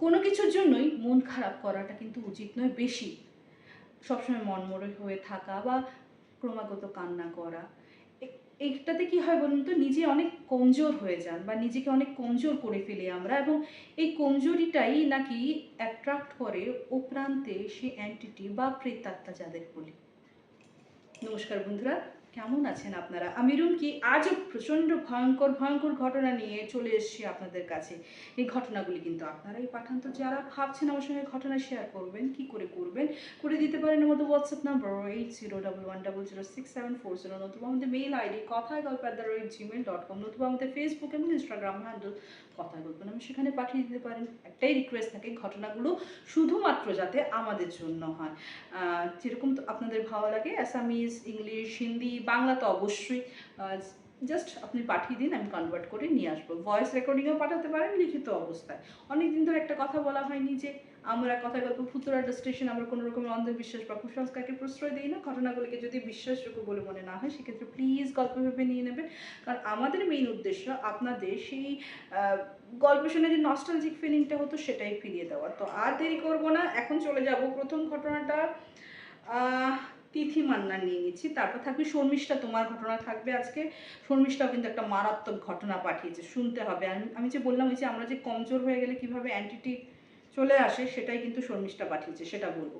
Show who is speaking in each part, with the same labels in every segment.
Speaker 1: কোনো কিছুর জন্যই মন খারাপ করাটা কিন্তু উচিত নয় বেশি। সবসময় মনমরে হয়ে থাকা বা ক্রমাগত কান্না করা। এইটাতে কি হয় বলুন তো? নিজে অনেক কমজোর হয়ে যান বা নিজেকে অনেক কমজোর করে ফেলি আমরা এবং এই কমজোরিটাই নাকি অ্যাট্রাক্ট করে ও প্রান্তে সে অ্যান্টিটি বা প্রেতাত্মা যাদের বলি। নমস্কার বন্ধুরা। কেমন আছেন আপনারা? আমি রুমকি আজও প্রচণ্ড ভয়ঙ্কর ভয়ঙ্কর ঘটনা নিয়ে চলে এসেছি আপনাদের কাছে? এই ঘটনাগুলি কিন্তু আপনারাই পাঠান। তো যারা ভাবছেন আমার সঙ্গে ঘটনা শেয়ার করবেন, কি করে করবেন, করে দিতে পারেন আমাদের WhatsApp number eight zero double one double zero six seven four zero নতুবা আমাদের মেইল আইডি কথায় গল্প at the rate Gmail dot com নতুবা আমাদের ফেসবুক এবং ইনস্টাগ্রাম হ্যান্ডেল কথায় বলবেন আমি সেখানে পাঠিয়ে দিতে পারেন। একটাই রিকোয়েস্ট থাকে, ঘটনাগুলো শুধুমাত্র যাতে আমাদের জন্য হয়। যেরকম তো আপনাদের ভালো লাগে অ্যাসামিজ ইংলিশ হিন্দি বাংলা তো অবশ্যই। জাস্ট আপনি পাঠিয়ে দিন, আমি কনভার্ট করে নিয়ে আসব। ভয়েস রেকর্ডিংও পাঠাতে পারেন, লিখিত অবস্থায়। অনেক দিন ধরে একটা কথা বলা হয়নি যে আমরা কথা গল্প ফুতুরা স্টেশন, আমরা কোনো রকমের অন্ধবিশ্বাস বা কুসংস্কারকে প্রশ্রয় দিই না। ঘটনাগুলিকে যদি বিশ্বাসযোগ্য বলে মনে না হয়, সেক্ষেত্রে প্লিজ গল্প ভেবে নিয়ে নেবেন। কারণ আমাদের মেইন উদ্দেশ্য আপনাদের সেই গল্প শুনে যে নস্টালজিক ফিলিংটা হতো, সেটাই ফিরিয়ে দেওয়া। তো আর দেরি করব না, এখন চলে যাব প্রথম ঘটনাটা। তিথি মান্না নিয়ে নিচ্ছি। তারপর থাকবে শর্মিষ্ঠা, তোমার ঘটনা থাকবে আজকে। শর্মিষ্ঠাও কিন্তু একটা মারাত্মক ঘটনা পাঠিয়েছে, শুনতে হবে। আমি আমি যে বললাম ওই যে আমরা যে কমজোর হয়ে গেলে কীভাবে অ্যান্টিটি চলে আসে, সেটাই কিন্তু শর্মিষ্ঠা পাঠিয়েছে, সেটা বলব।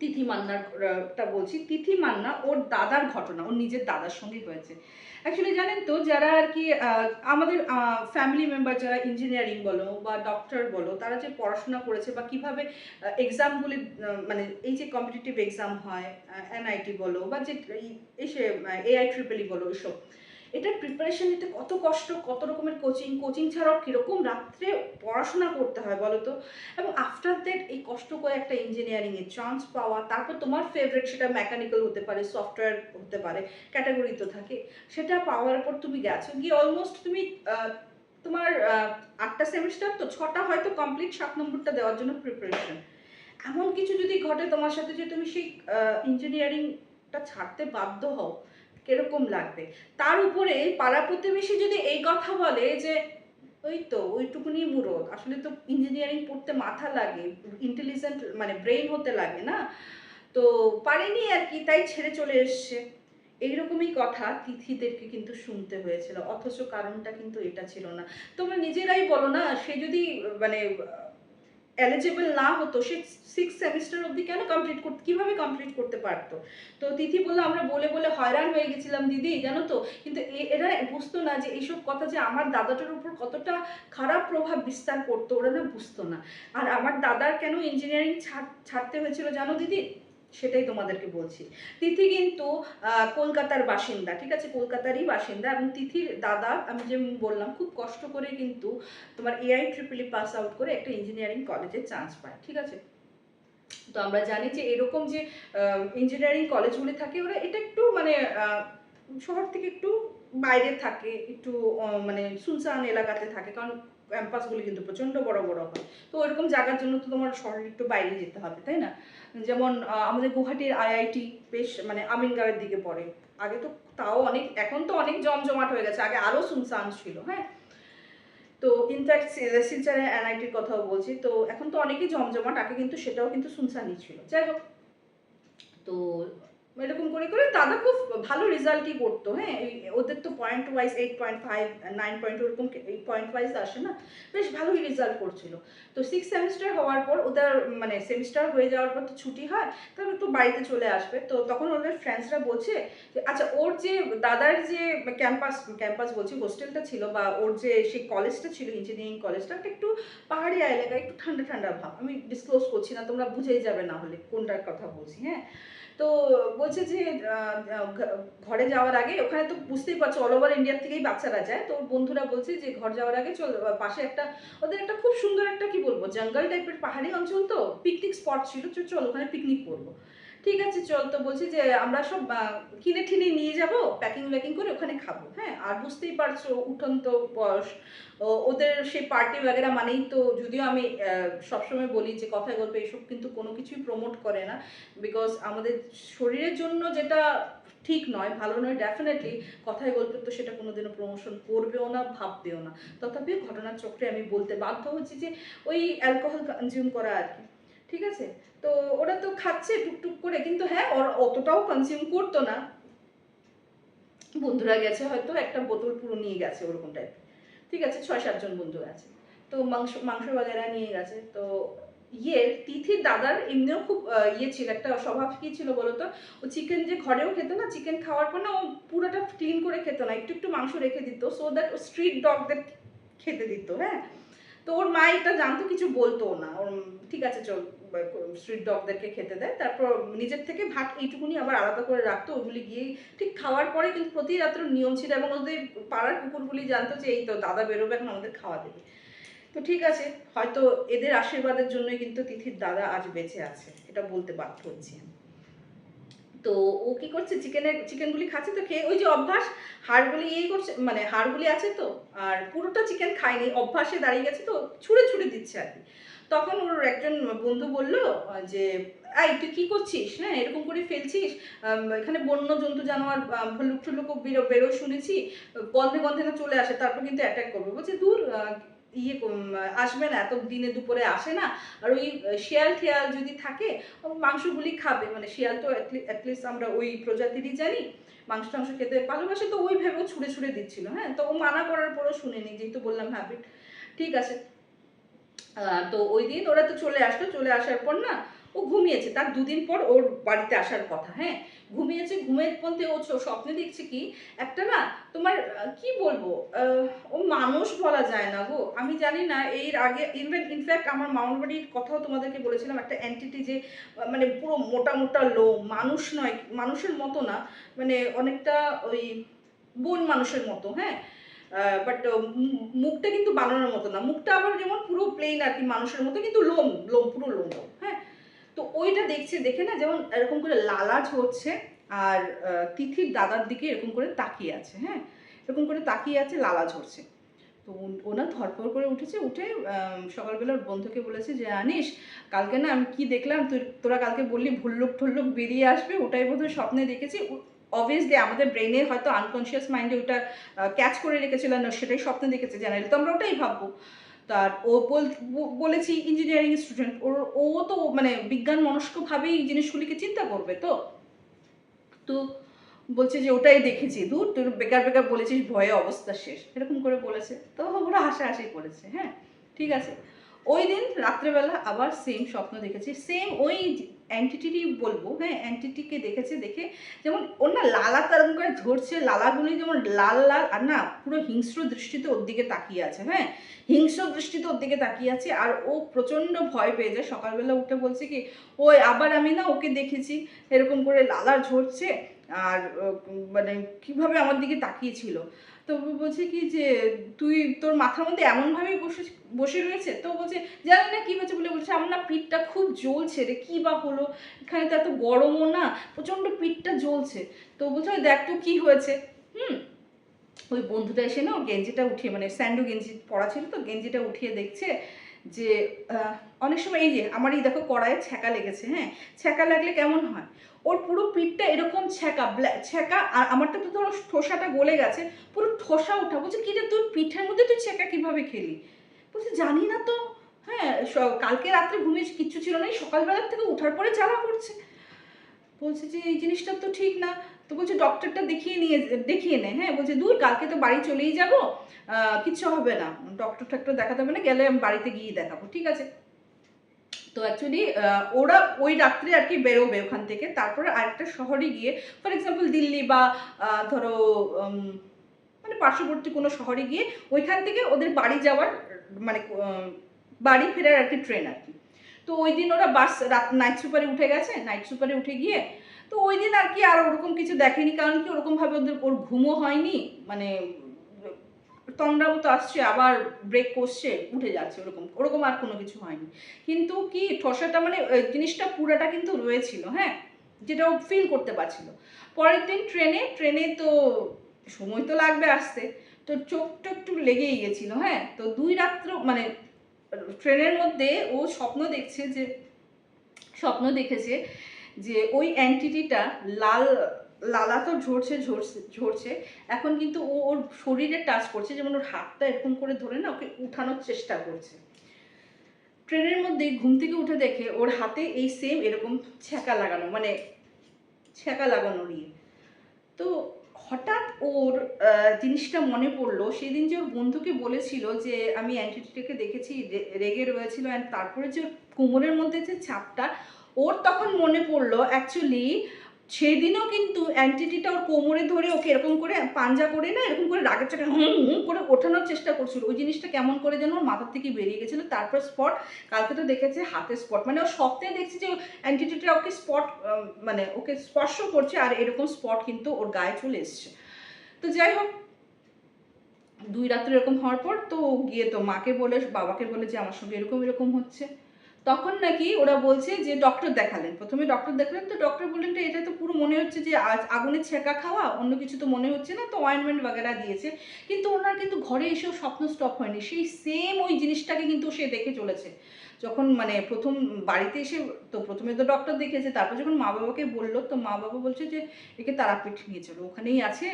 Speaker 1: তিথি মান্নারটা বলছি, তিথি মান্না ওর দাদার ঘটনা, ওর নিজের দাদার সঙ্গে হয়েছে। অ্যাকচুয়ালি জানেন তো, যারা আর কি আমাদের ফ্যামিলি মেম্বার যারা ইঞ্জিনিয়ারিং বলো বা ডক্টর বলো, তারা যে পড়াশোনা করেছে বা কীভাবে এক্সামগুলি মানে এই যে কম্পিটিটিভ এক্সাম হয় এনআইটি বলো বা যে এসে এআই ট্রিপলি বলো, এসব এটার প্রিপারেশন নিতে কত কষ্ট, কত রকমের কোচিং কোচিং ছাড়াও কীরকম রাত্রে পড়াশোনা করতে হয় বলো তো? এবং আফটার দ্যাট এই কষ্ট করে একটা ইঞ্জিনিয়ারিংয়ে চান্স পাওয়া, তারপর তোমার ফেভারিট সেটা মেকানিক্যাল হতে পারে সফটওয়্যার হতে পারে ক্যাটাগরি তো থাকে। সেটা পাওয়ার পর তুমি গেছো, গিয়ে অলমোস্ট তুমি তোমার আটটা সেমিস্টার তো ছটা হয়তো কমপ্লিট সাত নম্বরটা দেওয়ার জন্য প্রিপারেশন এমন কিছু যদি ঘটে তোমার সাথে যে তুমি সেই ইঞ্জিনিয়ারিংটা ছাড়তে বাধ্য হও কীরকম লাগবে। তার উপরে পাড়া প্রতিবেশী যদি এই কথা বলে যে, ওই তো, ওইটুকুনি মুরদ, আসলে তো ইঞ্জিনিয়ারিং পড়তে মাথা লাগে ইন্টেলিজেন্ট মানে ব্রেন হতে লাগে না, তো পারেনি আর কি, তাই ছেড়ে চলে এসছে। এইরকমই কথা তিথিদেরকে কিন্তু শুনতে হয়েছিল, অথচ কারণটা কিন্তু এটা ছিল না। তোমরা নিজেরাই বলো না, সে যদি মানে এলিজিবল না হতো, সে সিক্স সেমিস্টার অব্দি কেন কমপ্লিট করতে, কীভাবে কমপ্লিট করতে পারতো? তো তিথি বলল, আমরা বলে বলে হয়রান হয়ে গেছিলাম দিদি, জানো তো? কিন্তু এরা বুঝতো না যে এইসব কথা যে আমার দাদাটার উপর কতটা খারাপ প্রভাব বিস্তার করতো, ওরা না বুঝতো না। আর আমার দাদার কেন ইঞ্জিনিয়ারিং ছাড়, ছাড়তে হয়েছিল, জানো দিদি? সেটাই তোমাদেরকে বলছি। তিথি কিন্তু কলকাতার বাসিন্দা, ঠিক আছে? কলকাতারই বাসিন্দা এবং তিথির দাদা, আমি যে বললাম, খুব কষ্ট করে কিন্তু তোমার এআই ট্রিপলি পাস আউট করে একটা ইঞ্জিনিয়ারিং কলেজে চান্স পায়, ঠিক আছে? তো আমরা জানি যে এরকম যে ইঞ্জিনিয়ারিং কলেজগুলি থাকে, ওরা এটা একটু মানে শহর থেকে একটু বাইরে থাকে, একটু মানে সুনসান এলাকাতে থাকে, কারণ ক্যাম্পাসগুলি কিন্তু প্রচণ্ড বড় বড় হয়। তো ওইরকম জায়গার জন্য তো তোমার শহরে একটু বাইরে যেতে হবে, তাই না? যেমন আমাদের গুয়াহাটির আইআইটি বেশ মানে আমিনগাঁওয়ের দিকে পড়ে। আগে তো তাও অনেক, এখন তো অনেক জমজমাট হয়ে গেছে। আগে আরও সুনসান ছিল হ্যাঁ? তো ইনফ্যাক্ট শিলচারে এনআইটির কথাও বলছি। তো এখন তো অনেকই জমজমাট, আগে কিন্তু সেটাও কিন্তু সুনসানই ছিল। যাই হোক। তো এরকম করে করে দাদা খুব ভালো রেজাল্টই করতো হ্যাঁ? ওদের তো point wise eight point five nine point ওরকম এই পয়েন্ট ওয়াইজ আসে না? বেশ ভালোই রেজাল্ট করছিল। তো সিক্স সেমিস্টার হওয়ার পর ওদের মানে সেমিস্টার হয়ে যাওয়ার পর তো ছুটি হয়, তারপর তো বাড়িতে চলে আসবে। তো তখন ওদের ফ্রেন্ডসরা বলছে যে আচ্ছা ওর যে দাদার যে ক্যাম্পাস ক্যাম্পাস বলছি হোস্টেলটা ছিল বা ওর যে সেই কলেজটা ছিল ইঞ্জিনিয়ারিং কলেজটা একটু পাহাড়ি এলাকায় একটু ঠান্ডা ঠান্ডা ভাব। আমি ডিসক্লোজ করছি না, তোমরা বুঝেই যাবে না হলে কোনটার কথা বলছি হ্যাঁ? তো বলছে যে ঘরে যাওয়ার আগে ওখানে তো বুঝতেই পারছ অল ওভার ইন্ডিয়ার থেকেই বাচ্চারা যায়। তো বন্ধুরা বলছে যে, ঘর যাওয়ার আগে চল পাশে একটা, ওদের একটা খুব সুন্দর একটা কি বলব, জঙ্গল টাইপের পাহাড়ি অঞ্চল তো পিকনিক স্পট ছিল চল ওখানে পিকনিক করব। ঠিক আছে, চল তো বলছি যে আমরা সব কিনে ঠিনে নিয়ে যাব প্যাকিং প্যাকিং করে ওখানে খাব হ্যাঁ? আর বুঝতেই পারছ উঠন তো বয়স ওদের সেই পার্টি বাগেরা মানেই তো, যদিও আমি সবসময় বলি যে কথায় গল্পে এসব কিন্তু কোনো কিছুই প্রমোট করে না বিকজ আমাদের শরীরের জন্য যেটা ঠিক নয়, ভালো নয় ডেফিনেটলি কথায় গল্পে তো সেটা কোনোদিনও প্রমোশন করবেও না, ভাববেও না। তথাপি ঘটনার চক্রে আমি বলতে বাধ্য হচ্ছি যে ওই অ্যালকোহল কনজিউম করা আর কি। ঠিক আছে? তো ওরা তো খাচ্ছে টুকটুক করে, কিন্তু হ্যাঁ ওরা অতটাও কনজিউম করতো না। বন্ধুরা গেছে হয়তো, একটা বোতল পুরো নিয়ে গেছে ওরকম টাইপ ঠিক আছে, ছয় সাতজন বন্ধু আছে। তো মাংস মাংস বাগেরা নিয়ে গেছে। তো ইয়ে তিথির দাদার এমনিও খুব ইয়ে ছিল, একটা স্বভাব কি ছিল বলতো ও চিকেন যে ঘরেও খেত না চিকেন খাওয়ার পর না ও পুরোটা ক্লিন করে খেত না, একটু একটু মাংস রেখে দিত সো দ্যাট ও স্ট্রিট ডগদের খেতে দিত হ্যাঁ? তো ওর মা এটা জানতো, কিছু বলতো না। ওর, ঠিক আছে, চল। স্ট্রিট ডগদেরকে খেতে দেয়। তারপর নিজের থেকে ভাত এইটুকুনি আবার আলাদা করে রাখতো, ওগুলি গিয়ে ঠিক খাওয়ার পরে কিন্তু প্রতি রাত্র নিয়ম ছিল এবং ওদের পাড়ার কুকুরগুলি জানতো যে এই তো দাদা বেরোবে, এখন আমাদের খাওয়া দেবে। তো ঠিক আছে, হয়তো এদের আশীর্বাদের জন্যই কিন্তু তিথির দাদা আজ বেঁচে আছে, এটা বলতে বাধ্য হচ্ছি। তো ও কি করছে, চিকেনের, চিকেনগুলি খাচ্ছে তো খেয়ে, ওই যে অভ্যাস, হাড়গুলি ইয়ে করছে মানে হাড়গুলি আছে তো, আর পুরোটা চিকেন খায়নি, অভ্যাসে দাঁড়িয়ে গেছে তো, ছুঁড়ে ছুঁড়ে দিচ্ছে আর কি। তখন ওর একজন বন্ধু বলল যে এই তুই কি করছিস? হ্যাঁ এরকম করে ফেলছিস? এখানে বন্য জন্তু জানোয়ার ভল্লুক টুল্লুকও বেরো বেরো শুনেছি, গন্ধে গন্ধে না চলে আসে, তারপর কিন্তু অ্যাটাক করবে। বলছে, দূর ইয়ে আসবে না, এত দিনে দুপুরে আসে না। আর ওই শিয়াল টিয়াল যদি থাকে মাংসগুলি খাবে। মানে শিয়াল তো অ্যাটলিস্ট আমরা ওই প্রজাতিরই জানি, মাংস টাংস খেতে ভালোবাসে, তো ওই ভেবেও ছুঁড়ে ছুঁড়ে দিচ্ছিল। হ্যাঁ তো ও মানা করার পরও শুনেনি, যেহেতু বললাম হ্যাবিট ঠিক আছে তো ওই দিন ওরা তো চলে আসলো, চলে আসার পর না ও ঘুমিয়েছে। তার দুদিন পর ওর বাড়িতে আসার কথা হ্যাঁ? ঘুমিয়েছে, ঘুমের মধ্যে ও স্বপ্নে দেখছে কি, একটা না তোমার কি বলব ও মানুষ বলা যায় না গো। আমি জানি না, এর আগে ইনফ্যাক্ট ইনফ্যাক্ট আমার মামার বাড়ির কথাও তোমাদেরকে বলেছিলাম, একটা অ্যান্টিটি যে মানে পুরো মোটা মোটা লো মানুষ নয়, মানুষের মতো না মানে অনেকটা ওই বন মানুষের মতো হ্যাঁ? বাট মুখটা কিন্তু বানানোর মতো না। মুখটা আবার যেমন পুরো প্লেন আর কি মানুষের মতো কিন্তু লোম লোম পুরো লোম লোম, হ্যাঁ? তো ওইটা দেখছে দেখে না যেমন এরকম করে লালা ঝরছে আর তিথির দাদার দিকে এরকম করে তাকিয়ে আছে হ্যাঁ? এরকম করে তাকিয়ে আছে লালা ঝরছে তো ওনা ধরপড় করে উঠেছে উঠে আম, সকালবেলা ওর বন্ধুকে বলেছে যে জানিস কালকে না আমি কি দেখলাম? তুই তোরা কালকে বললি ভুল্লুক ঠুল্লুক বেরিয়ে আসবে ওটাই বোধহয় স্বপ্নে দেখেছি। অবভিয়াসলি আমাদের ব্রেনে হয়তো আনকনসিয়াস মাইন্ডে ওটা ক্যাচ করে রেখেছিল না, সেটাই স্বপ্ন দেখেছে জানাইলে তো আমরা ওটাই ভাববো। তার, ও বলেছি ইঞ্জিনিয়ারিং স্টুডেন্ট ওর, ও তো মানে বিজ্ঞান মনস্কভাবেই এই জিনিসগুলিকে চিন্তা করবে তো? তো বলছে যে ওটাই দেখেছি, দূর তোর বেকার বেকার বলেছিস, ভয়ে অবস্থা শেষ, এরকম করে বলেছে। তো ওরা হাসাহাসি করেছে হ্যাঁ ঠিক আছে। ওই দিন রাত্রেবেলা আবার সেম স্বপ্ন দেখেছি। সেম ওই অ্যান্টিটিটি বলব হ্যাঁ অ্যান্টিটিকে দেখেছে দেখে যেমন ওর না লালা করে ঝরছে, লালাগুলি যেমন লাল লাল আর না পুরো হিংস্র দৃষ্টিতে ওর দিকে তাকিয়ে আছে হ্যাঁ হিংস্র দৃষ্টিতে ওর দিকে তাকিয়ে আছে আর ও প্রচণ্ড ভয় পেয়ে যায়। সকালবেলা উঠে বলছে কি, ওই আবার আমি না ওকে দেখেছি। এরকম করে লালা ঝরছে আর মানে কীভাবে আমার দিকে তাকিয়েছিল। তো ও বলছে কি যে, তুই তোর মাথার মধ্যে এমনভাবেই বসে বসে রয়েছে? তো বলছে, জানি না কি হয়েছে বলে বলছে, আমার না পিঠটা খুব জ্বলছে রে, কী বা হলো? এখানে তো এত গরমও না, প্রচণ্ড পিঠটা জ্বলছে। তো বলছে দেখ তো কী হয়েছে। হুম, ওই বন্ধুটা এসে না গেঞ্জিটা উঠিয়ে মানে স্যান্ডো গেঞ্জি পরা ছিল তো, গেঞ্জিটা উঠিয়ে দেখছে। যে অনেক সময় এই যে আমার এই দেখো কড়াইয়ে ছ্যাঁকা লেগেছে হ্যাঁ? ছ্যাঁকা লাগলে কেমন হয়? ওর পুরো পিঠটা এরকম ছ্যাঁকা ছ্যাঁকা, আর আমারটা তো ধরো ঠোসাটা গলে গেছে, পুরো ঠোসা ওঠা বলছে, কি রে, তোর পিঠের মধ্যে তুই ছ্যাঁকা কীভাবে খেলি? বলছে, জানি না তো। হ্যাঁ কালকে রাত্রে ঘুমিয়ে কিচ্ছু ছিল না। সকালবেলার থেকে ওঠার পরে জ্বালা করছে। বলছে যে, এই জিনিসটা তো ঠিক না। তো বলছে ডক্টরটা দেখিয়ে নিয়ে দেখিয়ে নে। হ্যাঁ বলছে, দূর, কালকে তো বাড়ি চলেই যাব। কিচ্ছু হবে না। ডক্টর টক্টর দেখাতে হবে না, গেলে আমি বাড়িতে গিয়ে দেখাবো। ঠিক আছে। তো অ্যাকচুয়ালি ওরা ওই রাত্রে আর কি বেরোবে ওখান থেকে। তারপরে আরেকটা শহরে গিয়ে ফর এক্সাম্পল দিল্লি বা ধরো মানে পার্শ্ববর্তী কোনো শহরে গিয়ে, ওইখান থেকে ওদের বাড়ি যাওয়ার মানে বাড়ি ফেরার আর কি ট্রেন আর কি। তো ওই দিন ওরা বাস রাত নাইট সুপারে উঠে গেছে। নাইট সুপারে উঠে গিয়ে তো ওই দিন আর কি আর ওরকম কিছু দেখেনি, কারণ কি ওরকমভাবে ওদের ওর ঘুমও হয়নি মানে তন্দ্রা মতো আসছে, আবার ব্রেক করছে, উঠে যাচ্ছে ওরকম ওরকম আর কোনো কিছু হয়নি। কিন্তু কি ঠসাটা মানে জিনিসটা পুরাটা কিন্তু রয়েছিল হ্যাঁ যেটা ও ফিল করতে পারছিল। পরের দিন ট্রেনে ট্রেনে তো সময় তো লাগবে আসতে, তো চোখটা একটু লেগেই গেছিল হ্যাঁ তো দুই রাত্র মানে ট্রেনের মধ্যে ও স্বপ্ন দেখছে যে, স্বপ্ন দেখেছে যে ওই অ্যান্টিটিটা লাল, লালা তো ঝরছে ঝরছে ঝরছে। এখন কিন্তু ও, ওর শরীরে টাচ করছে, যেমন ওর হাতটা এরকম করে ধরে না, ওকে উঠানোর চেষ্টা করছে। ট্রেনের মধ্যে ঘুম থেকে উঠে দেখে ওর হাতে এই সেম এরকম ছ্যাঁকা লাগানো মানে ছ্যাঁকা লাগানো নিয়ে তো হঠাৎ ওর জিনিসটা মনে পড়ল, সেদিন যে ওর বন্ধুকে বলেছিল যে, আমি অ্যান্টিটিটাকে দেখেছি রেগে রয়েছিল অ্যান্ড তারপরে যে কোমরের মধ্যে যে চাপটা ওর তখন মনে পড়ল অ্যাকচুয়ালি সেদিনও কিন্তু অ্যান্টিটিটা ওর কোমরে ধরে ওকে এরকম করে পাঞ্জা করে না, এরকম করে রাগের চাকা হুম হুম করে ওঠানোর চেষ্টা করছিল। ওই জিনিসটা কেমন করে যেন ওর মাথার থেকে বেরিয়ে গেছিল। তারপর স্পট কালকে তো দেখেছে হাতে স্পট মানে ও সপ্তাহে দেখছে যে অ্যান্টিটিটা ওকে স্পট মানে ওকে স্পর্শ করছে আর এরকম স্পট কিন্তু ওর গায়ে চলে এসছে। তো যাই হোক, দুই রাত্রে এরকম হওয়ার পর তো গিয়ে তো মাকে বলে, বাবাকে বলে যে আমার সঙ্গে এরকম এরকম হচ্ছে। তখন নাকি ওরা বলছে যে ডক্টর দেখালেন। প্রথমে ডক্টর দেখালেন, তো ডক্টর বললেন তো এটা তো পুরো মনে হচ্ছে যে, আজ আগুনের ছেঁকা খাওয়া, অন্য কিছু তো মনে হচ্ছে না, তো অয়েনমেন্ট বাগেরা দিয়েছে। কিন্তু ওনার কিন্তু ঘরে এসেও স্বপ্ন স্টপ হয়নি। সেই সেম ওই জিনিসটাকে কিন্তু সে দেখে চলেছে। যখন মানে প্রথম বাড়িতে এসে, তো প্রথমে তো ডক্টর দেখেছে, তারপর যখন মা বাবাকে বলল, তো মা বাবা বলছে যে, একে তারাপীঠ নিয়ে চলো, ওখানেই আছে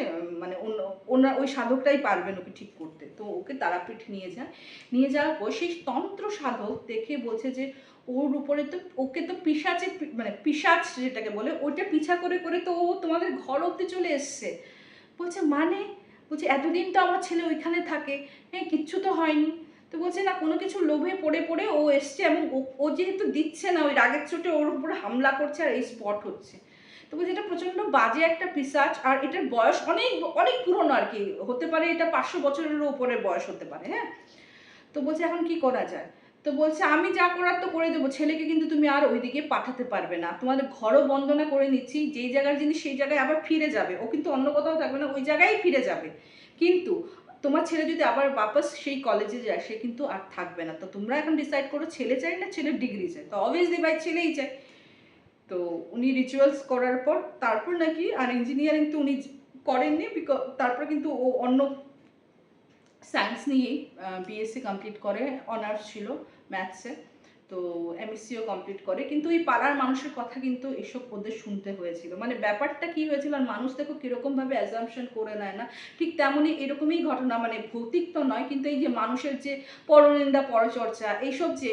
Speaker 1: মানে অন্য, ওনার ওই সাধকটাই পারবেন ওকে ঠিক করতে। তো ওকে তারাপীঠ নিয়ে যায় নিয়ে যাওয়ার পর সেই তন্ত্র সাধক দেখে বলছে যে ওর উপরে তো, ওকে তো পিসাচে মানে পিসাচ যেটাকে বলে, ওইটা পিছা করে করে তো ও তোমাদের ঘর অব্দি চলে এসছে। বলছে মানে? বলছে, এতদিন তো আমার ছেলে ওইখানে থাকে। হ্যাঁ কিচ্ছু তো হয়নি। তো বলছে, না, কোনো কিছু লোভে পড়ে পড়ে ও এসছে এবং ও- ও যেহেতু দিচ্ছে না, ওই রাগের চোটে ওর উপরে হামলা করছে আর এই স্পট হচ্ছে। তো বলছে, এটা প্রচণ্ড বাজে একটা পিসাচ আর এটার বয়স অনেক অনেক পুরনো আর কি। হতে পারে এটা পাঁচশো বছরেরও উপরে বয়স হতে পারে হ্যাঁ? তো বলছে, এখন কি করা যায়? তো বলছে, আমি যা করার তো করে দেবো, ছেলেকে কিন্তু তুমি আর ওইদিকে পাঠাতে পারবে না। তোমাদের ঘরও বন্দনা করে নিচ্ছি, যেই জায়গার জিনিস সেই জায়গায় আবার ফিরে যাবে। ও কিন্তু অন্য কোথাও থাকবে না, ওই জায়গায় ফিরে যাবে। কিন্তু তোমার ছেলে যদি আবার বাপাস সেই কলেজে যায়, সে কিন্তু আর থাকবে না। তো তোমরা এখন ডিসাইড করো, ছেলে চাই না ছেলের ডিগ্রি চাই তো অবভিয়াসলি ভাই ছেলেই চাই তো উনি রিচুয়ালস করার পর, তারপর নাকি আর ইঞ্জিনিয়ারিং তো উনি করেননি বিকজ তারপর কিন্তু ও অন্য সায়েন্স নিয়েই বিএসসি কমপ্লিট করে অনার্স ছিল। ম্যাথসে তো এমএসসিও কমপ্লিট করে। কিন্তু এই পাড়ার মানুষের কথা কিন্তু এসব ওদের শুনতে হয়েছিল। মানে ব্যাপারটা কি হয়েছিল আর মানুষ দেখো কীরকমভাবে অ্যাজামশন করে নেয় না। ঠিক তেমনই এরকমই ঘটনা মানে ভৌতিক তো নয়, কিন্তু এই যে মানুষের যে পরনিন্দা, পরচর্চা, এইসব যে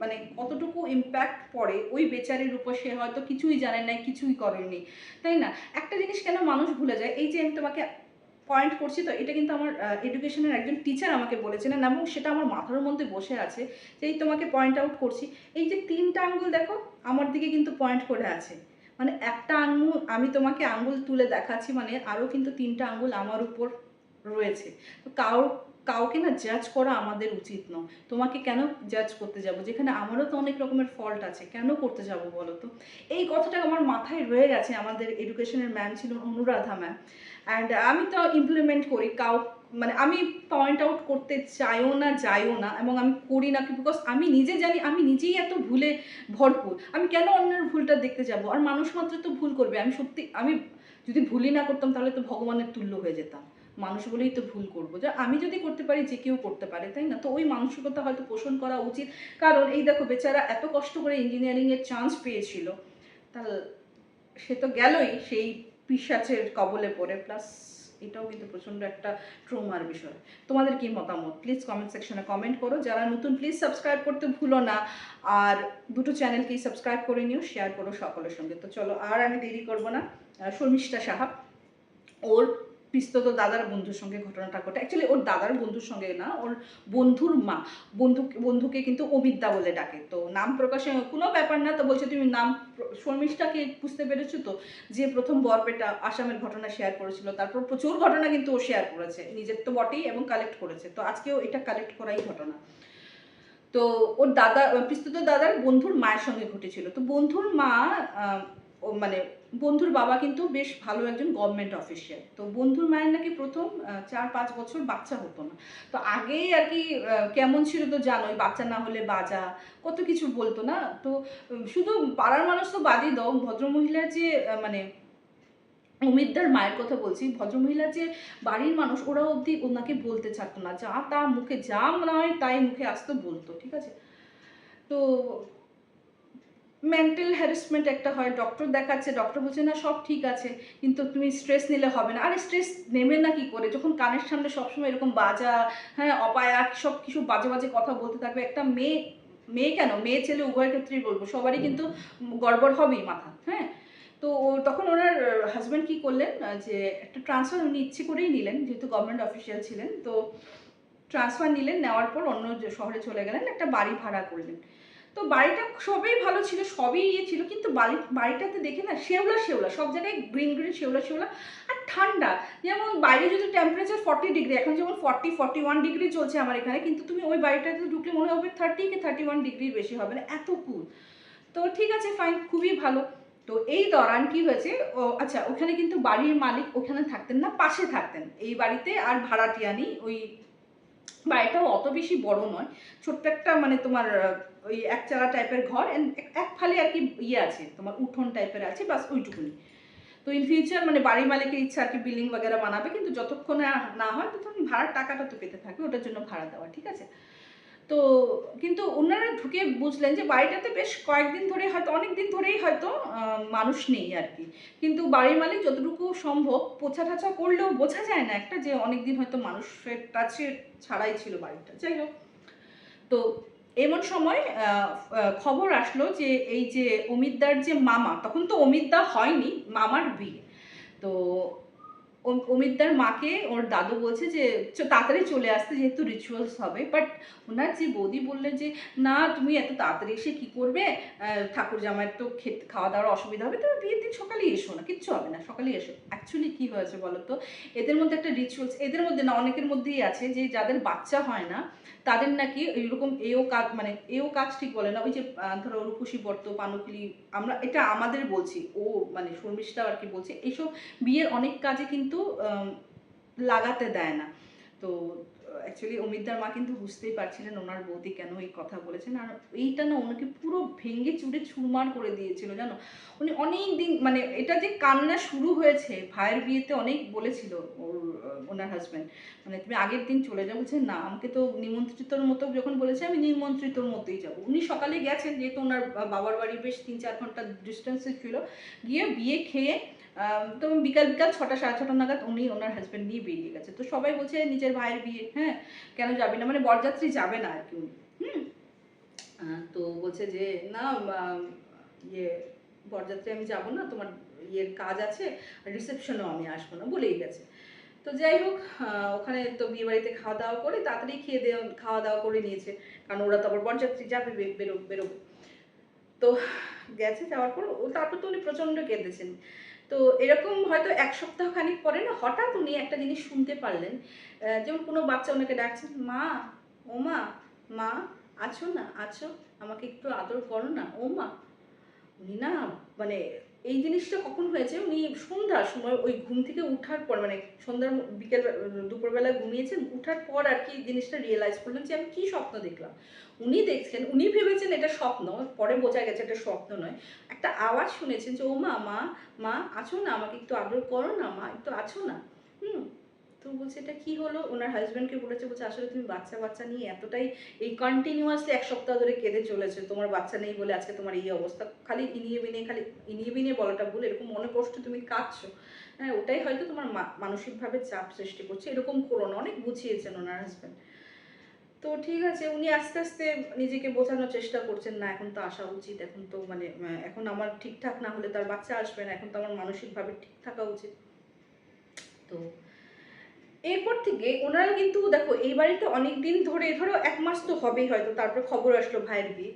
Speaker 1: মানে কতটুকু ইম্প্যাক্ট পড়ে, ওই বেচারির উপর সে হয়তো কিছুই জানে না কিছুই করেনি। তাই না? একটা জিনিস কেন মানুষ ভুলে যায়? এই যে আমি তোমাকে পয়েন্ট করছি তো, এটা কিন্তু আমার এডুকেশনের একজন টিচার আমাকে বলেছিলেন এবং সেটা আমার মাথার মধ্যে বসে আছে যে এই তোমাকে পয়েন্ট আউট করছি। এই যে তিনটা আঙ্গুল দেখো, আমার দিকে কিন্তু পয়েন্ট করে আছে। মানে একটা আঙ্গুল, আমি তোমাকে আঙ্গুল তুলে দেখাচ্ছি মানে আরও কিন্তু তিনটা আঙ্গুল আমার উপর রয়েছে। তো কাউ, কাউকে না জাজ করা আমাদের উচিত নয়। তোমাকে কেন জাজ করতে যাব? যেখানে আমারও তো অনেক রকমের ফল্ট আছে, কেন করতে যাব বলো তো? এই কথাটা আমার মাথায় রয়ে গেছে আমাদের এডুকেশনের ম্যাম ছিল অনুরাধা ম্যাম অ্যান্ড আমি তো ইমপ্লিমেন্ট করি, কাউ মানে আমি পয়েন্ট আউট করতে চাইও না, যাইও না, এবং আমি করি না বিকজ আমি নিজে জানি, আমি নিজেই এত ভুলে ভরপুর। আমি কেন অন্যের ভুলটা দেখতে যাব? আর মানুষ মাত্র তো ভুল করবে। আমি সত্যি, আমি যদি ভুলই না করতাম, তাহলে তো ভগবানের তুল্য হয়ে যেতাম। মানুষ বলেই তো ভুল করব। যে আমি যদি করতে পারি, যে কেউ করতে পারে, তাই না? তো ওই মানসিকতা হয়তো পোষণ করা উচিত। কারণ এই দেখো, বেচারা এত কষ্ট করে ইঞ্জিনিয়ারিংয়ের চান্স পেয়েছিল। তাহলে সে তো গেলই, সেই পিসাচের কবলে পড়ে প্লাস এটাও কিন্তু প্রচণ্ড একটা ট্রোমার বিষয়। তোমাদের কি মতামত? প্লিজ কমেন্ট সেকশনে কমেন্ট করো। যারা নতুন প্লিজ সাবস্ক্রাইব করতে ভুলো না। আর দুটো চ্যানেলকেই সাবস্ক্রাইব করে নিও শেয়ার করো সকলের সঙ্গে। তো চলো, আর আমি দেরি করব না। শর্মিষ্ঠা সাহা, ওর পিস্তত দাদার বন্ধুর সঙ্গে ঘটনাটা ঘটে। অ্যাকচুয়ালি ওর দাদার বন্ধুর সঙ্গে না, ওর বন্ধুর মা, বন্ধু, বন্ধুকে কিন্তু অবিদ্যা বলে ডাকে। তো নাম প্রকাশে কোনো ব্যাপার না, তো বলছে, তুমি নাম শর্মিষ্ঠাকে বুঝতে পেরেছ তো? যে প্রথম বরপেটা আসামের ঘটনা শেয়ার করেছিল, তারপর প্রচুর ঘটনা কিন্তু ও শেয়ার করেছে। নিজের তো বটেই এবং কালেক্ট করেছে। তো আজকেও এটা কালেক্ট করাই ঘটনা। তো ওর দাদা পিস্তুত দাদার বন্ধুর মায়ের সঙ্গে ঘটেছিল। তো বন্ধুর মা মানে বন্ধুর বাবা কিন্তু বেশ ভালো একজন গভর্নমেন্ট অফিসিয়াল তো বন্ধুর মায়ের নাকি প্রথম চার পাঁচ বছর বাচ্চা হতো না। তো আগেই আর কি কেমন ছিল তো জানোই বাচ্চা না হলে বাজা, কত কিছু বলতো না? তো শুধু পাড়ার মানুষ তো বাদই দাও, ভদ্রমহিলার যে মানে অমিতদার মায়ের কথা বলছি, ভদ্রমহিলার যে বাড়ির মানুষ, ওরা অবধি ওনাকে বলতে চাইতো না। যা তা মুখে, যা নয় তাই মুখে আসতো বলতো, ঠিক আছে? তো মেন্টাল হ্যারাসমেন্ট একটা হয় ডক্টর দেখাচ্ছে ডক্টর বলছে, না, সব ঠিক আছে, কিন্তু তুমি স্ট্রেস নিলে হবে না। আরে স্ট্রেস নেবে না কি করে? যখন কানের সামনে সবসময় এরকম বাজা হ্যাঁ অপায়া সব কিছু বাজে বাজে কথা বলতে থাকবে, একটা মেয়ে মেয়ে কেন? মেয়ে, ছেলে উভয় ক্ষেত্রেই বলব, সবারই কিন্তু গড়বড় হবেই মাথা হ্যাঁ? তো তখন ওনার হাজব্যান্ড কি করলেন, যে একটা ট্রান্সফার উনি ইচ্ছে করেই নিলেন, যেহেতু গভর্নমেন্ট অফিসিয়াল ছিলেন, তো ট্রান্সফার নিলেন, নেওয়ার পর অন্য শহরে চলে গেলেন, একটা বাড়ি ভাড়া করলেন। তো বাড়িটা সবই ভালো ছিল, সবই ইয়ে ছিল, কিন্তু বাড়ি, বাড়িটাতে দেখে না শেওলা শেওলা, সব জায়গায় গ্রিন গ্রিন শেওলা শেওলা আর ঠান্ডা। যেমন বাইরে যদি টেম্পারেচার ফর্টি ডিগ্রি এখন যেমন ফর্টি ফর্টি ওয়ান ডিগ্রি চলছে আমার এখানে, কিন্তু তুমি ওই বাড়িটাতে ঢুকলে মনে হবে থার্টি কি থার্টি ওয়ান ডিগ্রি বেশি হবে না, এত কুল তো ঠিক আছে ফাইন খুবই ভালো। তো এই দরান কি হয়েছে? ও আচ্ছা ওখানে কিন্তু বাড়ির মালিক ওখানে থাকতেন না, পাশে থাকতেন। এই বাড়িতে আর ভাড়াটিয়ানি, ওই বাড়িটাও অত বেশি বড় নয়, ছোট্ট একটা মানে তোমার ওই একচালা টাইপের ঘর এক- ফালে আর কি ইয়ে আছে, তোমার উঠোন টাইপের আছে, বাস ওইটুকুনি। তো ইন ফিউচার মানে বাড়ি মালিকের ইচ্ছা আর কি বিল্ডিং বগেরা বানাবে, কিন্তু যতক্ষণ না হয় ততক্ষণ ভাড়ার টাকাটা তো পেতে থাকবে, ওটার জন্য ভাড়া দেওয়া, ঠিক আছে? তো কিন্তু ওনারা ঢুকে বুঝলেন যে বাড়িটাতে বেশ কয়েকদিন ধরে হয়তো অনেক দিন ধরেই হয়তো মানুষ নেই আর কি। কিন্তু বাড়ির মালিক যতটুকু সম্ভব পোছা ঠাছা করলেও বোঝা যায় না একটা যে অনেক দিন হয়তো মানুষের কাছে ছাড়াই ছিল বাড়িটা। যাই হোক। তো এমন সময় খবর আসলো যে এই যে অমিতদার যে মামা, তখন তো অমিতদা হয়নি, মামার বিয়ে। তো অমিতদার মাকে ওর দাদু বলছে যে তাড়াতাড়ি চলে আসতে যেহেতু রিচুয়ালস হবে। বাট ওনার যে বৌদি বললেন যে, না, তুমি এত তাড়াতাড়ি এসে কী করবে? ঠাকুর জামাইয়ের তো খেতে, খাওয়া দাওয়ার অসুবিধা হবে। তুমি বিয়ের দিন সকালেই এসো না, কিচ্ছু হবে না, সকালেই এসো। অ্যাকচুয়ালি কী হয়েছে বলো তো? এদের মধ্যে একটা রিচুয়ালস এদের মধ্যে না, অনেকের মধ্যেই আছে যে, যাদের বাচ্চা হয় না, তাদের নাকি এইরকম এও কাজ মানে এও কাজ ঠিক বলে না। ওই যে ধরো রূপসী বর্ত পানকিলি আমরা, এটা আমাদের বলছি, ও মানে শর্মিষ্ঠা আর কি বলছে এইসব বিয়ের অনেক কাজে কিন্তু লাগাতে দেয় না। তো অ্যাকচুয়ালি অমিতদার মা কিন্তু বুঝতেই পারছিলেন ওনার বৌদি কেন এই কথা বলেছেন। আর এইটা না ওনাকে পুরো ভেঙে চুড়ে চুরমার করে দিয়েছিল, জানো? উনি অনেক দিন মানে এটা যে কান্না শুরু হয়েছে, ভাইয়ের বিয়েতে অনেক বলেছিল ওর ওনার হাজব্যান্ড মানে তুমি আগের দিন চলে যাও, বলছে, না, আমাকে তো নিমন্ত্রিতর মতো যখন বলেছে, আমি নিমন্ত্রিতর মতোই যাব। উনি সকালে গেছেন, যেহেতু ওনার বাবার বাড়ি বেশ তিন চার ঘণ্টা ডিস্টেন্সে ছিল। গিয়ে বিয়ে খেয়ে তো বিকাল বিকাল ছটা, সাড়ে ছটা নাগাদ উনি ওনার হাজব্যান্ড নিয়ে বেরিয়ে গেছে। তো সবাই বলছে, নিজের ভাইয়ের বিয়ে হ্যাঁ কেন যাবে না? মানে বরযাত্রী যাবে না আর কি উনি। হুম? তো বলছে যে, না ইয়ে বরযাত্রী আমি যাব না, তোমার ইয়ের কাজ আছে রিসেপশনেও আমি আসব না, বলেই গেছে। তো যাই হোক ওখানে তো বিয়ে বাড়িতে খাওয়া দাওয়া করে তাড়াতাড়ি খেয়ে দেওয়া খাওয়া দাওয়া করে নিয়েছে। কারণ ওরা তো আবার বরযাত্রী যাবে বেরো, বেরোবে। তো গেছে যাওয়ার পর, ও তারপর তো উনি প্রচণ্ড কেঁদেছেন। তো এরকম হয়তো এক সপ্তাহ খানিক পরে না, হঠাৎ উনি একটা জিনিস শুনতে পারলেন। যেমন কোনো বাচ্চা ওনাকে ডাকছেন মা, ও মা মা, আছো না, আছো, আমাকে একটু আদর করো না, ও মা। উনি না মানে এই জিনিসটা কখন হয়েছে? উনি সন্ধ্যার সময় ওই ঘুম থেকে উঠার পর মানে সন্ধ্যার বিকেল দুপুরবেলা ঘুমিয়েছেন, উঠার পর আর কি জিনিসটা রিয়েলাইজ করলেন যে আমি কি স্বপ্ন দেখলাম। উনি দেখছেন, উনি ভেবেছেন এটা স্বপ্ন, পরে বোঝা গেছে এটা স্বপ্ন নয়। একটা আওয়াজ শুনেছেন যে, ও মা মা মা, আছো না? আমাকে একটু আদর করো না, মা, একটু আছো না? হুম। তো বলছে, এটা কি হলো? ওনার হাজব্যান্ডকে বলেছে, বলছে, আসলে তুমি বাচ্চা বাচ্চা নিয়ে এতটাই এই কন্টিনিউয়াসলি এক সপ্তাহ ধরে কেঁদে চলেছে, তোমার বাচ্চা নেই বলে আজকে তোমার এই অবস্থা। খালি ইনিয়ে বিনিয়ে, খালি ইনিয়ে বিনিয়ে বলাটা ভুল, এরকম মনে কষ্ট তুমি কাঁদছো? হ্যাঁ ওটাই হয়তো তোমার মানসিকভাবে চাপ সৃষ্টি করছে, এরকম করো না, অনেক বুঝিয়েছেন ওনার হাজব্যান্ড তো ঠিক আছে, উনি আস্তে আস্তে নিজেকে বোঝানোর চেষ্টা করছেন, না, এখন তো আসা উচিত, এখন তো মানে এখন আমার ঠিকঠাক না হলে তার বাচ্চা আসবে না, এখন তো আমার মানসিকভাবে ঠিক থাকা উচিত। তো এরপর থেকে ওনারা কিন্তু, দেখো, এই বাড়িতে অনেক দিন ধরে, ধরো এক মাস তো হবেই হয়তো, তারপর খবর আসলো ভাইয়ের বিয়ে।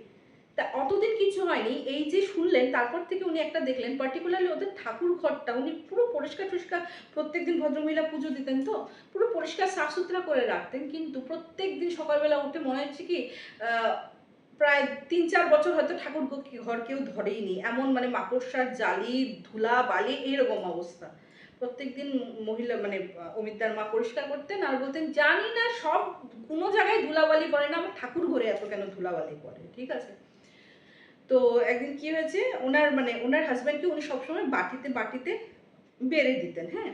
Speaker 1: তা অতদিন কিছু হয়নি, এই যে শুনলেন, তারপর থেকে উনি একটা দেখলেন পার্টিকুলারলি ওদের ঠাকুর ঘরটা, উনি পুরো পরিষ্কার টরিষ্কার, প্রত্যেকদিন ভদ্রমহিলা পুজো দিতেন তো, পুরো পরিষ্কার সাফ সুতরা করে রাখতেন, কিন্তু প্রত্যেক দিন সকালবেলা উঠে মনে হচ্ছে কি প্রায় তিন চার বছর হয়তো ঠাকুর ঘর কেউ ধরেইনি। এমন মানে মাকড়সার জালি, ধুলা, বালি এরকম অবস্থা। প্রত্যেকদিন মহিলা মানে অমিতার মা পরিষ্কার করতেন আর বলতেন, জানি না, সব কোনো জায়গায় ধুলাবালি পড়ে না, আমার ঠাকুর ঘরে এত কেন ধুলাবালি পড়ে? ঠিক আছে? তো একদিন কি হয়েছে, ওনার মানে ওনার হাজব্যান্ডকে উনি সবসময় বাটিতে বাটিতে বেড়ে দিতেন হ্যাঁ?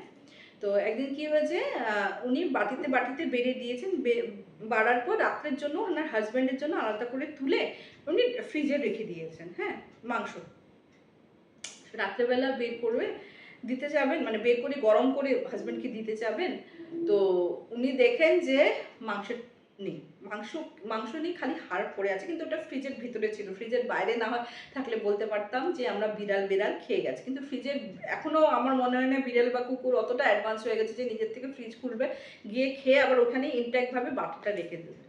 Speaker 1: তো একদিন কি হয়েছে উনি বাটিতে বাটিতে বেড়ে দিয়েছেন বাড়ার পর রাত্রের জন্য ওনার হাজব্যান্ডের জন্য আলাদা করে তুলে উনি ফ্রিজে রেখে দিয়েছেন হ্যাঁ মাংস। রাত্রেবেলা বের করবে দিতে যাবেন মানে বের করে গরম করে হাজব্যান্ডকে দিতে যাবেন। তো উনি দেখেন যে মাংস নেই, মাংস মাংস নেই খালি হাড় পড়ে আছে, কিন্তু ওটা ফ্রিজের ভিতরে ছিল। ফ্রিজের বাইরে না থাকলে বলতে পারতাম যে আমরা বিড়াল বিড়াল খেয়ে গেছি। কিন্তু ফ্রিজে এখনও আমার মনে হয় না বিড়াল বা কুকুর অতটা অ্যাডভান্স হয়ে গেছে যে নিজের থেকে ফ্রিজ খুলবে, গিয়ে খেয়ে আবার ওখানে ইনট্যাক্ট ভাবে বাটিটা রেখে দেবে।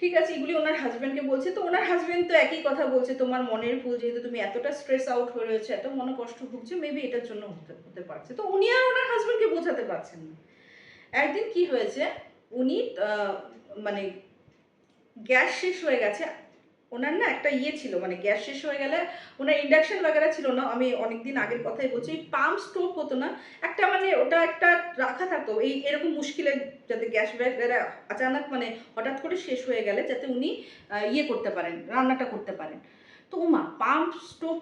Speaker 1: ঠিক আছে, এগুলি ওনার হাজব্যান্ডকে বলছে। তো ওনার হাজব্যান্ড তো একই কথা বলছে, তোমার মনের ভুল, যেহেতু তুমি এতটা স্ট্রেস আউট হয়ে রয়েছে, এত মনে কষ্ট ভুগছে মেবি এটার জন্য হতে হতে পারছে। তো উনি আর ওনার হাজব্যান্ডকে বোঝাতে পারছেন না। একদিন কি হয়েছে, উনি মানে গ্যাস শেষ হয়ে গেছে ওনার না একটা ইয়ে ছিল মানে গ্যাস শেষ হয়ে গেলে ওনার ইন্ডাকশন বাগেরা ছিল না, আমি অনেকদিন আগের কথাই বলছি পাম্প স্টোভ হতো না, একটা মানে ওটা একটা রাখা থাকতো, এই এরকম মুশকিলে যাতে গ্যাস বাগেরা আচানক মানে হঠাৎ করে শেষ হয়ে গেলে যাতে উনি ইয়ে করতে পারেন, রান্নাটা করতে পারেন। তো ওমা পাম্প স্টোভ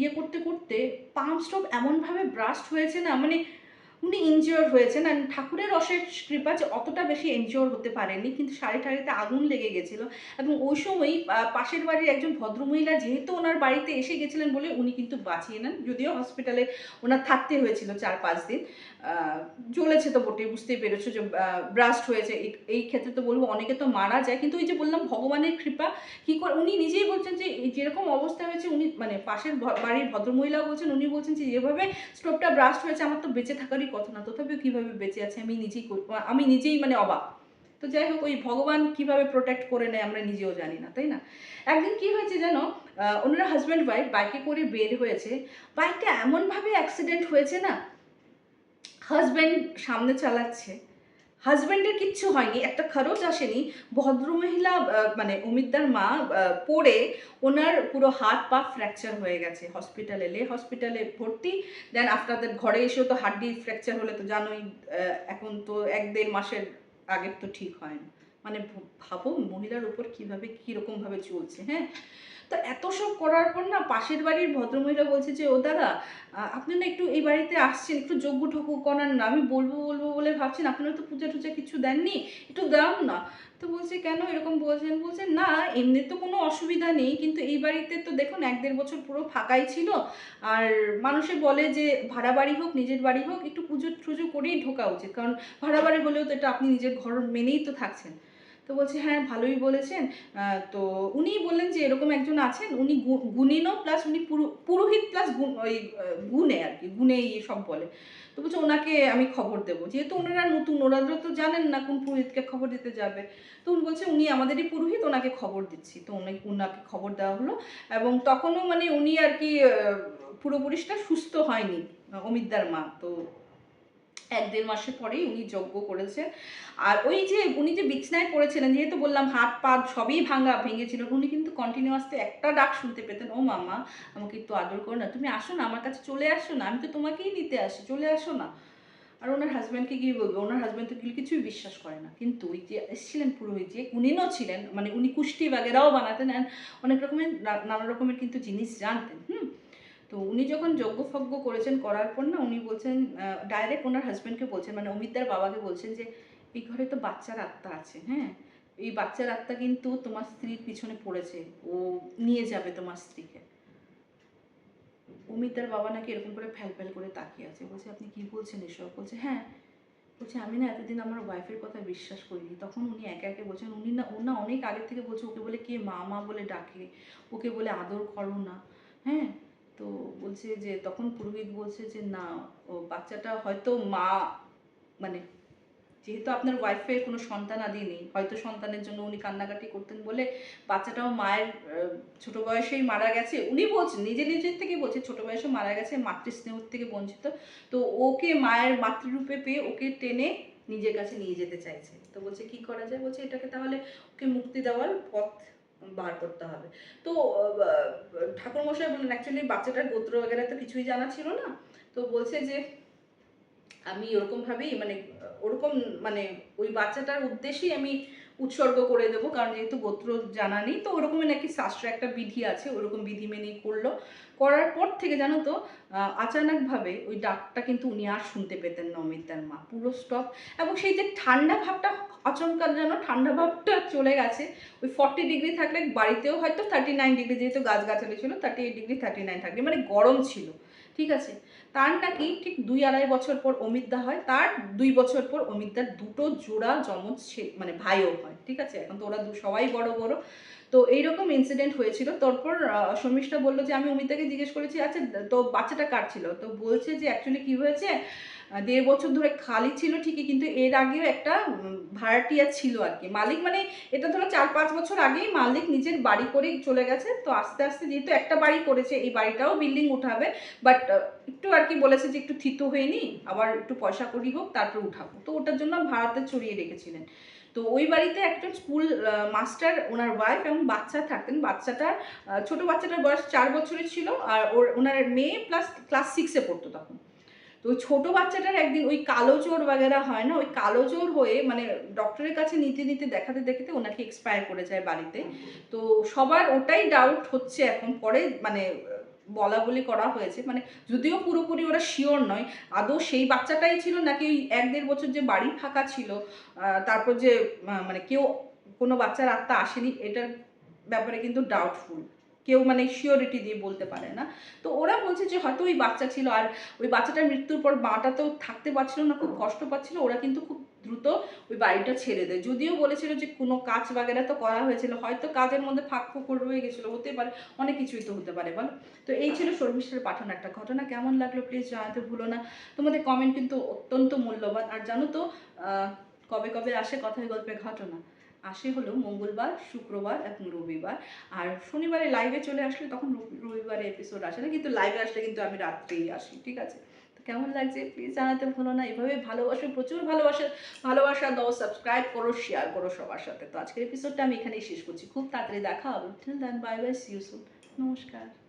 Speaker 1: ইয়ে করতে করতে পাম্প স্টোভ এমনভাবে ব্রাস্ট হয়েছে না মানে উনি ইনজিওর হয়েছেন আর ঠাকুরের অশেষ কৃপা যে অতটা বেশি এনজিওর হতে পারেননি, কিন্তু শাড়ি ঠাড়িতে আগুন লেগে গেছিল এবং ওই সময়ই পাশের বাড়ির একজন ভদ্রমহিলা যেহেতু ওনার বাড়িতে এসে গেছিলেন বলে উনি কিন্তু বাঁচিয়ে নেন, যদিও হসপিটালে ওনার থাকতে হয়েছিল চার পাঁচ দিন জ্বলেছে তো বটে বুঝতেই পেরেছ যে ব্রাস্ট হয়েছে, এই- এই ক্ষেত্রে তো বলব অনেকে তো মারা যায়, কিন্তু ওই যে বললাম ভগবানের কৃপা, কি করে, উনি নিজেই বলছেন যে যেরকম অবস্থা হয়েছে, উনি মানে পাশের বাড়ির ভদ্রমহিলাও বলছেন, উনি বলছেন যে যেভাবে স্টোভটা ব্রাস্ট হয়েছে, আমার তো বেঁচে থাকারই কথা না, তথাপিও কীভাবে বেঁচে আছে আমি নিজেই আমি নিজেই মানে অবাক। তো যাই হোক, ওই ভগবান কীভাবে প্রোটেক্ট করে নেয় আমরা নিজেও জানি না, তাই না? একদিন কি হয়েছে যেন ওনারা হাজব্যান্ড ওয়াইফ বাইকে করে বের হয়েছে বাইকটা এমনভাবে অ্যাক্সিডেন্ট হয়েছে না হাজব্যান্ড সামনে চালাচ্ছে হাজব্যান্ডের কিচ্ছু হয়নি, একটা খরচ আসেনি। ভদ্রমহিলা মানে অমিতদার মা পড়ে ওনার পুরো হাত পা ফ্র্যাকচার হয়ে গেছে। হসপিটালে লে হসপিটালে ভর্তি। দেন আপনাদের ঘরে এসেও তো হাড্ডি ফ্র্যাকচার হলে তো জানোই এখন তো এক দেড় মাসের আগের তো ঠিক হয় না। মানে ভাবো মহিলার উপর কীভাবে কীরকমভাবে চলছে হ্যাঁ? তো এত সব করার পর না পাশের বাড়ির ভদ্রমহিলা বলছে যে, ও দাদা আপনি না একটু এই বাড়িতে আসছেন, একটু যোগ্য ঠকু করার না। আমি বলব বলব বলে ভাবছেন, আপনারা তো পূজা টুজা কিছু দেননি, একটু দাও না। তো বলছে, কেন? এরকম বলছেন বলছে না, এমনি তো কোনো অসুবিধা নেই, কিন্তু এই বাড়িতে তো দেখুন, এক দেড় বছর পুরো ফাঁকাই ছিল। আর মানুষে বলে যে, ভাড়া বাড়ি হোক, নিজের বাড়ি হোক, একটু পুজো টুজো করেই ঢোকা উচিত। কারণ ভাড়া বাড়ি হলেও তো এটা আপনি নিজের ঘর মেনেই তো থাকছেন। তো বলছে হ্যাঁ ভালোই বলেছেন। তো উনিই বললেন যে, এরকম একজন আছেন, উনি গুণিনও প্লাস উনি পুরোহিত প্লাস ওই গুণে আর কি, গুণে ইয়ে সব বলে। তো বলছে, ওনাকে আমি খবর দেবো। যেহেতু ওনারা নতুন, ওনারা তো জানেন না কোন পুরোহিতকে খবর দিতে যাবে। তো উনি বলছে, উনি আমাদেরই পুরোহিত, ওনাকে খবর দিচ্ছি। তো উনি ওনাকে খবর দেওয়া হলো এবং তখনও মানে উনি আর কি পুরোপুরিটা সুস্থ হয়নি, অমিতদার মা। তো এক দেড় মাসের পরেই উনি যজ্ঞ করেছেন। আর ওই যে উনি যে বিছনায় পড়েছিলেন, যেহেতু বললাম হাত পা সবই ভাঙা, ভেঙেছিল, উনি কিন্তু কন্টিনিউয়াসলি একটা ডাক শুনতে পেতেন, ও মামা, আমাকে একটু আদর করো না, তুমি আসো না, আমার কাছে চলে আসো না, আমি তো তোমাকেই নিতে আসি, চলে আসো না। আর ওনার হাজব্যান্ডকে কি বলব, ওনার হাজব্যান্ড তো কিছুই বিশ্বাস করে না। কিন্তু ওই যে এসেছিলেন পুরোহিত যে উনিও ছিলেন মানে উনি কুষ্টি বাগেরাও বানাতেন, and অনেক রকমের, নানা রকমের কিন্তু জিনিস জানতেন, হুম? তো উনি যখন যজ্ঞ ফজ্ঞ করেছেন করার পর না, উনি বলছেন ডাইরেক্ট ওনার হাজব্যান্ডকে বলছেন মানে অমিতদার বাবাকে বলছেন যে, এই ঘরে তো বাচ্চার আত্মা আছে হ্যাঁ? এই বাচ্চার আত্মা কিন্তু তোমার স্ত্রীর পিছনে পড়েছে, ও নিয়ে যাবে তোমার স্ত্রীকে। অমিতার বাবা নাকি এরকম করে ফ্যাল ফ্যাল করে তাকিয়ে আছে। বলছে, আপনি কি বলছেন এসব? বলছে হ্যাঁ। বলছে, আমি না এতদিন আমার ওয়াইফের কথা বিশ্বাস করিনি। তখন উনি একে একে বলছেন, উনি না ও না অনেক আগে থেকে বলছে, ওকে বলে কে মা মা বলে ডাকে, ওকে বলে আদর করো না। হ্যাঁ? তো বলছে যে, তখন পুরোহিত বলছে যে, না, ও বাচ্চাটা হয়তো মা মানে যেহেতু আপনার ওয়াইফের কোনো সন্তান আদি নেই, হয়তো সন্তানের জন্য উনি কান্নাকাটি করতেন বলে বাচ্চাটাও মায়ের ছোট বয়সেই মারা গেছে। উনি বলছেন, নিজে নিজের থেকে বলছে, ছোট বয়সে মারা গেছে, মাতৃস্নেহ থেকে বঞ্চিত। তো ওকে মায়ের মাতৃরূপে পেয়ে ওকে টেনে নিজের কাছে নিয়ে যেতে চাইছে। তো বলছে, কি করা যায়? বলছে, এটাকে তাহলে ওকে মুক্তি দেওয়ার পথ বার করতে হবে। তো ঠাকুরমশাই বললেন অ্যাকচুয়ালি বাচ্চাটার গোত্র বগেরা তো কিছুই জানা ছিল না। তো বলছে যে, আমি ওরকমভাবেই মানে ওরকম মানে ওই বাচ্চাটার উদ্দেশ্যেই আমি উৎসর্গ করে দেবো, কারণ যেহেতু গোত্র জানা নেই, তো ওরকমই নাকি শাস্ত্রে একটা বিধি আছে, ওরকম বিধি মেনেই করল। করার পর থেকে জানো তো আচানকভাবে ওই ডাকটা কিন্তু উনি আর শুনতে পেতেন না অমিতার মা, পুরো স্টপ এবং সেই যে ঠান্ডা ভাবটা, আচমকা যেন ঠান্ডা ভাবটা চলে গেছে, ওই ফর্টি ডিগ্রি থাকলে বাড়িতেও হয়তো থার্টি নাইন ডিগ্রি যেহেতু গাছগাছালি ছিল thirty eight degree thirty nine থাকবে মানে গরম ছিল, ঠিক আছে? তার নাকি ঠিক দুই আড়াই বছর পর অমিতদা হয়, তার দুই বছর পর অমিতদার দুটো জোড়া যমজ মানে ভাইও হয়, ঠিক আছে? এখন তো ওরা সবাই বড় বড়। তো এইরকম ইনসিডেন্ট হয়েছিল। তারপর শর্মিষ্ঠা বলল যে, আমি অমিতাকে জিজ্ঞেস করেছি আচ্ছা তো বাচ্চাটা কার ছিল? তো বলছে যে অ্যাকচুয়ালি কি হয়েছে? দেড় বছর ধরে খালি ছিল ঠিকই, কিন্তু এর আগেও একটা ভাড়াটিয়া ছিল আর কি। মালিক মানে এটা ধরো চার পাঁচ বছর আগেই মালিক নিজের বাড়ি করেই চলে গেছে, তো আস্তে আস্তে যেহেতু একটা বাড়ি করেছে, এই বাড়িটাও বিল্ডিং উঠাবে বাট একটু আর কি বলেছে যে একটু থিতু হয়ে নি আবার একটু পয়সা করি হোক, তারপর উঠাবো। তো ওটার জন্য ভাড়াতে চড়িয়ে রেখেছিলেন। তো ওই বাড়িতে একজন স্কুল মাস্টার, ওনার ওয়াইফ এবং বাচ্চা থাকতেন। বাচ্চাটার ছোট বাচ্চাটার বয়স চার বছরের ছিল, আর ওর, ওনার মেয়ে প্লাস ক্লাস সিক্সে পড়তো তখন। তো ছোটো বাচ্চাটার একদিন ওই কালো জোর বাগেরা হয় না? ওই কালো জোর হয়ে মানে ডক্টরের কাছে নিতে নিতে, দেখাতে দেখাতে ওনাকে এক্সপায়ার করে যায় বাড়িতে। তো সবার ওটাই ডাউট হচ্ছে এখন। পরে মানে বলা বলি করা হয়েছে। মানে যদিও পুরোপুরি ওরা শিওর নয়, আদৌ সেই বাচ্চাটাই ছিল নাকি ওই এক দেড় বছর যে বাড়ি ফাঁকা ছিল তারপর যে মানে কেউ কোনো বাচ্চার আত্মা আসেনি, এটার ব্যাপারে কিন্তু ডাউটফুল কেউ মানে শিওরিটি দিয়ে বলতে পারে না। তো ওরা বলছে যে হয়তো ওই বাচ্চা ছিল আর ওই বাচ্চাটার মৃত্যুর পর মাটা তো থাকতে পারছিল না খুব কষ্ট পাচ্ছিল। ওরা কিন্তু খুব দ্রুত ওই বাড়িটা ছেড়ে দেয়। যদিও বলেছিল যে কোনো কাজ বাগেরা তো করা হয়েছিল হয়তো কাজের মধ্যে ফাঁক ফোকর রয়ে গেছিল হতে পারে অনেক কিছুই তো হতে পারে বল। তো এই ছিল শর্মিষ্ঠার পাঠানো একটা ঘটনা। কেমন লাগল প্লিজ জানাতে ভুলো না। তোমাদের কমেন্ট কিন্তু অত্যন্ত মূল্যবান। আর জানো তো কবে কবে আসে কথায় গল্পের ঘটনা? আসে হলো মঙ্গলবার, শুক্রবার এবং রবিবার। আর শনিবারে লাইভে চলে আসলে তখন রবি- রবিবারে এপিসোড আসে না, কিন্তু লাইভে আসলে কিন্তু আমি রাত্রেই আসি, ঠিক আছে? তো কেমন লাগছে? প্লিজ জানাতে ভুলো না। এভাবে ভালোবাসো, প্রচুর ভালোবাসা ভালোবাসা দাও সাবস্ক্রাইব করো শেয়ার করো সবার সাথে। তো আজকের এপিসোডটা আমি এখানেই শেষ করছি। খুব তাড়াতাড়ি দেখা হবে। Bye bye see you soon নমস্কার।